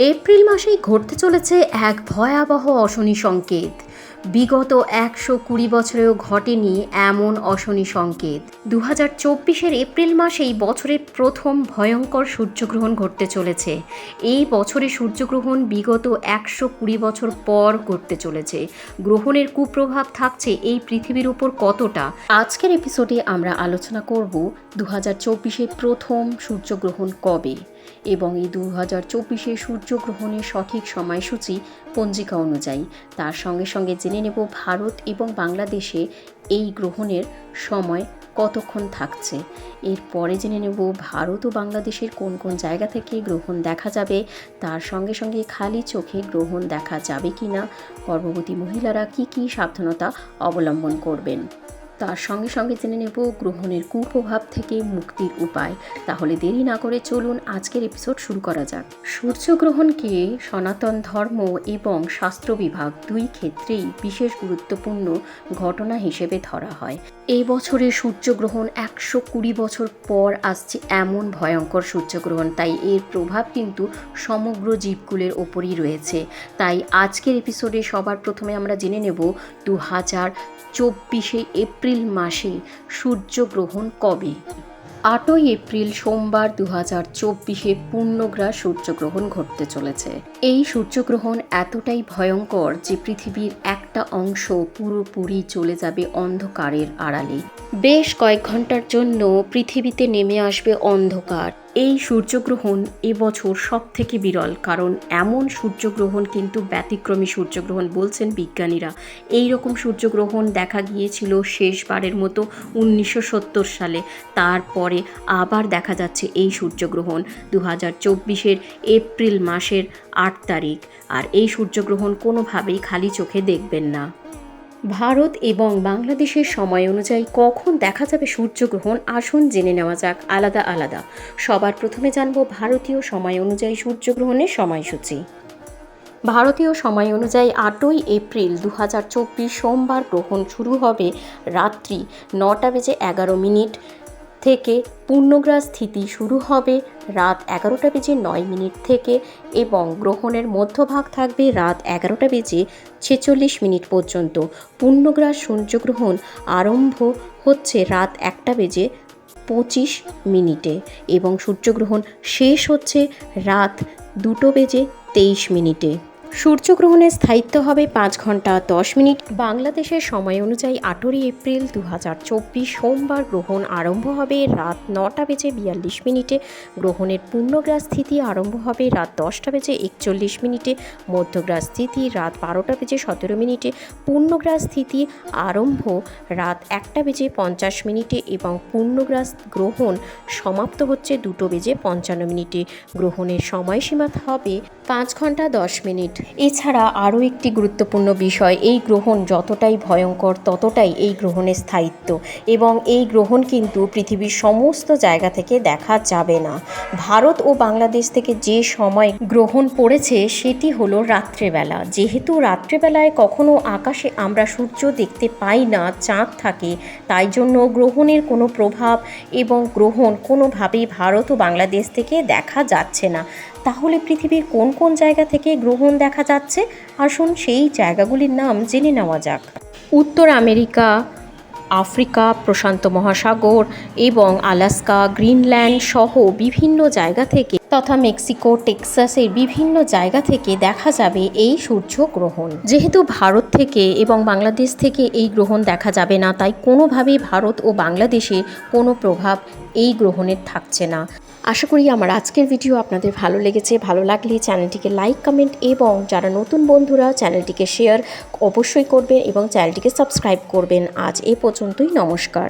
April মাসেই ঘটতে চলেছে এক ভয়াবহ অশনি সংকেত। বিগত একশো কুড়ি বছরেও ঘটেনি এমন অশনি সংকেত। দু হাজার চব্বিশের এপ্রিল মাসেই বছরের প্রথম ভয়ঙ্কর সূর্যগ্রহণ ঘটতে চলেছে। এই বছরে সূর্যগ্রহণ বিগত একশো কুড়ি বছর পর ঘটতে চলেছে। গ্রহণের কুপ্রভাব থাকছে এই পৃথিবীর উপর কতটা? আজকের এপিসোডে আমরা আলোচনা করব দু হাজার চব্বিশের প্রথম সূর্যগ্রহণ কবে এবং এই দু হাজার চব্বিশে সূর্যগ্রহণের সঠিক সময়সূচি পঞ্জিকা অনুযায়ী। তার সঙ্গে সঙ্গে জেনে নেব ভারত এবং বাংলাদেশে এই গ্রহণের সময় কতক্ষণ থাকছে। এরপরে জেনে নেব ভারত ও বাংলাদেশের কোন কোন জায়গা থেকে গ্রহণ দেখা যাবে। তার সঙ্গে সঙ্গে খালি চোখে গ্রহণ দেখা যাবে কি না গর্ভবতী মহিলারা কি কি সাবধানতা অবলম্বন করবেন? তার সঙ্গে সঙ্গে জেনে নেব গ্রহণের কুপ্রভাব থেকে মুক্তির উপায়। তাহলে দেরি না করে চলুন আজকের এপিসোড শুরু করা যাক। সূর্যগ্রহণকে সনাতন ধর্ম এবং শাস্ত্র বিভাগ দুই ক্ষেত্রেই বিশেষ গুরুত্বপূর্ণ ঘটনা হিসেবে ধরা হয়। এই বছরে সূর্যগ্রহণ একশো কুড়ি বছর পর আসছে এমন ভয়ঙ্কর সূর্যগ্রহণ, তাই এর প্রভাব কিন্তু সমগ্র জীবকুলের ওপরই রয়েছে। তাই আজকের এপিসোডে সবার প্রথমে আমরা জেনে নেব দু হাজার চব্বিশে এপ্রিল মাসে সূর্যগ্রহণ কবে? আটই এপ্রিল সোমবার দু হাজার চব্বিশে পূর্ণগ্রাস সূর্যগ্রহণ ঘটতে চলেছে। এই সূর্যগ্রহণ এতটাই ভয়ঙ্কর যে পৃথিবীর একটা অংশ পুরোপুরি চলে যাবে অন্ধকারের আড়ালে। বেশ কয়েক ঘণ্টার জন্য পৃথিবীতে নেমে আসবে অন্ধকার। এই সূর্যগ্রহণ এবছর সব থেকে বিরল, কারণ এমন সূর্যগ্রহণ কিন্তু ব্যতিক্রমী সূর্যগ্রহণ বলছেন বিজ্ঞানীরা। এই রকম সূর্যগ্রহণ দেখা গিয়েছিল শেষবারের মতো উনিশশো সত্তর সালে। তারপরে আবার দেখা যাচ্ছে এই সূর্যগ্রহণ দু হাজার চব্বিশের এপ্রিল মাসের আট তারিখ। আর এই সূর্যগ্রহণ কোনোভাবেই খালি চোখে দেখবেন না। ভারত এবং বাংলাদেশের সময় অনুযায়ী কখন দেখা যাবে সূর্যগ্রহণ? আসুন জেনে নেওয়া যাক। আলাদা আলাদা। সবার প্রথমে জানব ভারতীয় সময় অনুযায়ী সূর্যগ্রহণের সময়সূচি। ভারতীয় সময় অনুযায়ী আটই এপ্রিল দু হাজার চব্বিশ সোমবার গ্রহণ শুরু হবে রাত্রি নটা বেজে এগারো মিনিট। থেকে পূর্ণগ্রাস স্থিতি শুরু হবে রাত এগারোটা বেজে নয় মিনিট থেকে এবং গ্রহণের মধ্যভাগ থাকবে রাত এগারোটা বেজে ছেচল্লিশ মিনিট পর্যন্ত। পূর্ণগ্রাস সূর্যগ্রহণ আরম্ভ হচ্ছে রাত একটা বেজে পঁচিশ মিনিটে এবং সূর্যগ্রহণ শেষ হচ্ছে রাত দুটো বেজে তেইশ মিনিটে। সূর্যগ্রহণের স্থায়িত্ব হবে পাঁচ ঘণ্টা দশ মিনিট। বাংলাদেশের সময় অনুযায়ী আঠেরোই এপ্রিল দু হাজার চব্বিশ সোমবার গ্রহণ আরম্ভ হবে রাত নটা বেজে বিয়াল্লিশ মিনিটে। গ্রহণের পূর্ণগ্রাস স্থিতি আরম্ভ হবে রাত দশটা বেজে একচল্লিশ মিনিটে। মধ্যগ্রাস স্থিতি রাত বারোটা বেজে সতেরো মিনিটে। পূর্ণগ্রাস স্থিতি আরম্ভ রাত একটা বেজে পঞ্চাশ মিনিটে এবং পূর্ণগ্রাস গ্রহণ সমাপ্ত হচ্ছে দুটো বেজে পঞ্চান্ন মিনিটে। গ্রহণের সময়সীমা হবে পাঁচ ঘণ্টা দশ মিনিট। এছাড়া আরও একটি গুরুত্বপূর্ণ বিষয়, এই গ্রহণ যতটাই ভয়ঙ্কর ততটাই এই গ্রহণের স্থায়িত্ব এবং এই গ্রহণ কিন্তু পৃথিবীর সমস্ত জায়গা থেকে দেখা যাবে না। ভারত ও বাংলাদেশ থেকে যে সময় গ্রহণ পড়েছে সেটি হলো রাত্রেবেলা। যেহেতু রাত্রেবেলায় কখনো আকাশে আমরা সূর্য দেখতে পাই না, চাঁদ থাকে, তাই জন্য গ্রহণের কোনো প্রভাব এবং গ্রহণ কোনোভাবেই ভারত ও বাংলাদেশ থেকে দেখা যাচ্ছে না। তাহলে পৃথিবীর কোন কোন জায়গা থেকে গ্রহণ দেখা যাচ্ছে? আসুন সেই জায়গাগুলির নাম জেনে নেওয়া যাক। উত্তর আমেরিকা, আফ্রিকা, প্রশান্ত মহাসাগর এবং আলাস্কা, গ্রিনল্যান্ড সহ বিভিন্ন জায়গা থেকে তথা মেক্সিকো টেক্সাসের বিভিন্ন জায়গা থেকে দেখা যাবে এই সূর্য গ্রহণ যেহেতু ভারত থেকে এবং বাংলাদেশ থেকে এই গ্রহণ দেখা যাবে না, তাই কোনোভাবেই ভারত ও বাংলাদেশে কোনো প্রভাব এই গ্রহণের থাকছে না। আশা করি আমার আজকের ভিডিও আপনাদের ভালো লেগেছে। ভালো লাগলে চ্যানেলটিকে লাইক, কমেন্ট এবং যারা নতুন বন্ধুরা, চ্যানেলটিকে শেয়ার অবশ্যই করবেন এবং চ্যানেলটিকে সাবস্ক্রাইব করবেন। আজ এ পর্যন্তই, নমস্কার।